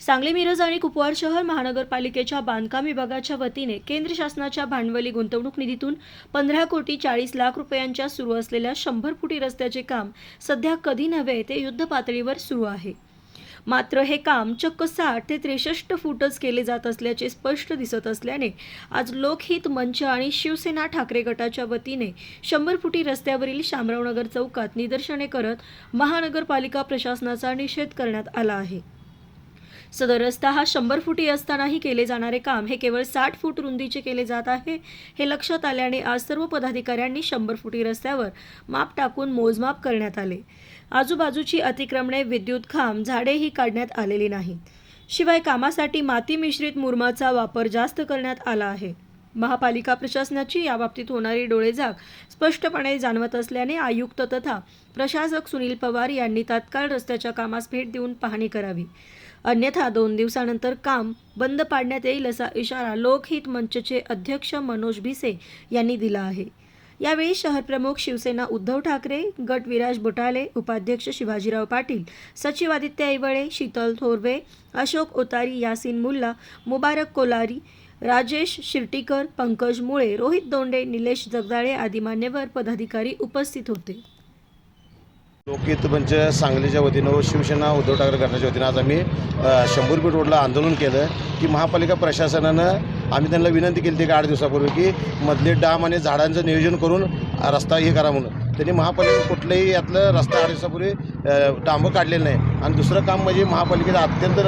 सांगली मिरज आणि कुपवाड शहर महानगरपालिकेच्या बांधकाम विभागाच्या वतीने केंद्र शासनाच्या भांडवली गुंतवणूक निधीतून पंधरा कोटी चाळीस लाख रुपयांच्या सुरू असलेल्या शंभर फुटी रस्त्याचे काम सध्या कधी नव्हे ते युद्ध पातळीवर सुरू आहे. मात्र हे काम चक्क साठ ते त्रेसष्ट फूटच केले जात असल्याचे स्पष्ट दिसत असल्याने आज लोकहित मंच आणि शिवसेना ठाकरे गटाच्या वतीने शंभर फुटी रस्त्यावरील शामरावनगर चौकात निदर्शने करत महानगरपालिका प्रशासनाचा निषेध करण्यात आला आहे. सदर रस्ता हा शंभर फुटी असतानाही केले जाणारे काम हे केवळ साठ फूट रुंदीचे केले जात आहे. हे लक्षात आल्याने आज सर्व पदाधिकाऱ्यांनी शंभर फुटी रस्त्यावर माप टाकून मोजमाप करण्यात आले. आजूबाजूची अतिक्रमणे विद्युत खांब झाडेही काढण्यात आलेली नाहीत. शिवाय कामासाठी माती मिश्रित मुरमाचा वापर जास्त करण्यात आला आहे. महापालिका प्रशासनाची याबाबतीत होणारी डोळेझाक स्पष्टपणे जाणवत असल्याने आयुक्त तथा प्रशासक सुनील पवार यांनी तात्काळ रस्त्याच्या कामास भेट देऊन पाहणी करावी. अन्यथा दोन दिवसानंतर काम बंद पाडण्यात येईल असा इशारा लोकहित मंचचे अध्यक्ष मनोज भिसे यांनी दिला आहे. यावेळी शहरप्रमुख शिवसेना उद्धव ठाकरे गट विराज बोटाले उपाध्यक्ष शिवाजीराव पाटील सचिव आदित्य ऐवळे शीतल थोरवे अशोक ओतारी यासिन मुल्ला मुबारक कोलारी राजेश शिर्टीकर पंकज मुळे रोहित दोंडे निलेश जगदाळे आदी मान्यवर पदाधिकारी उपस्थित होते. लोकहित मंच सांगलीच्या वतीनं व शिवसेना उद्धव ठाकरे गटाच्या वतीनं आज आम्ही शंभर फीट रोडला आंदोलन केलं की महापालिका प्रशासनानं आम्ही त्यांना विनंती केली होती की आठ दिवसापूर्वी की मधले डाम आणि झाडांचं नियोजन करून रस्ता हे करा म्हणून. त्यांनी महापालिका कुठलंही यातलं रस्ता आठ दिवसापूर्वी डांबं काढलेलं नाही. आणि दुसरं काम म्हणजे महापालिकेचा अत्यंत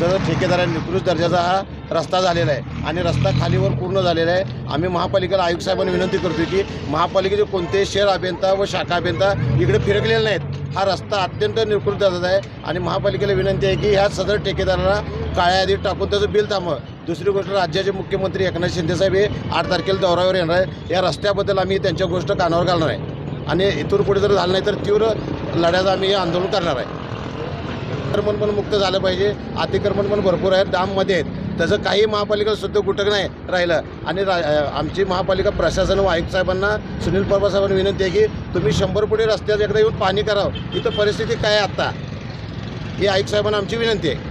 जर ठेकेदारांनी निकृष्ट दर्जाचा हा रस्ता झालेला आहे. आणि रस्ता खालीवर पूर्ण झालेला आहे. आम्ही महापालिकेला आयुक्त साहेबांना विनंती करतो की महापालिकेचे कोणतेही शहर अभियंता व शाखा अभियंता इकडे फिरकलेले नाहीत. हा रस्ता अत्यंत निकृष्ट दर्जाचा आहे आणि महापालिकेला विनंती आहे की ह्या सदर ठेकेदारांना काळ्या यादीत टाकून त्याचं बिल थांबवं. दुसरी गोष्ट राज्याचे मुख्यमंत्री एकनाथ शिंदेसाहेब हे आठ तारखेला दौऱ्यावर येणार आहे या रस्त्याबद्दल आम्ही त्यांच्या गोष्ट कानावर घालणार आहे. आणि इथून पुढे जर झालं नाही तर तीव्र लढ्याचं आम्ही हे आंदोलन करणार आहे. अतिक्रमण पण मुक्त झालं पाहिजे. अतिक्रमण पण भरपूर आहेत. डाममध्ये आहेत. त्याचं काही महापालिका सुद्धा कुठं नाही राहिलं. आणि रा आमची महापालिका प्रशासन व आयुक्त साहेबांना सुनील पवार साहेबांना विनंती आहे की तुम्ही शंभर पुढे रस्त्यात एकदा येऊन पाणी करावं. इथं परिस्थिती काय आहे आत्ता ही आयुक्त साहेबांना आमची विनंती आहे.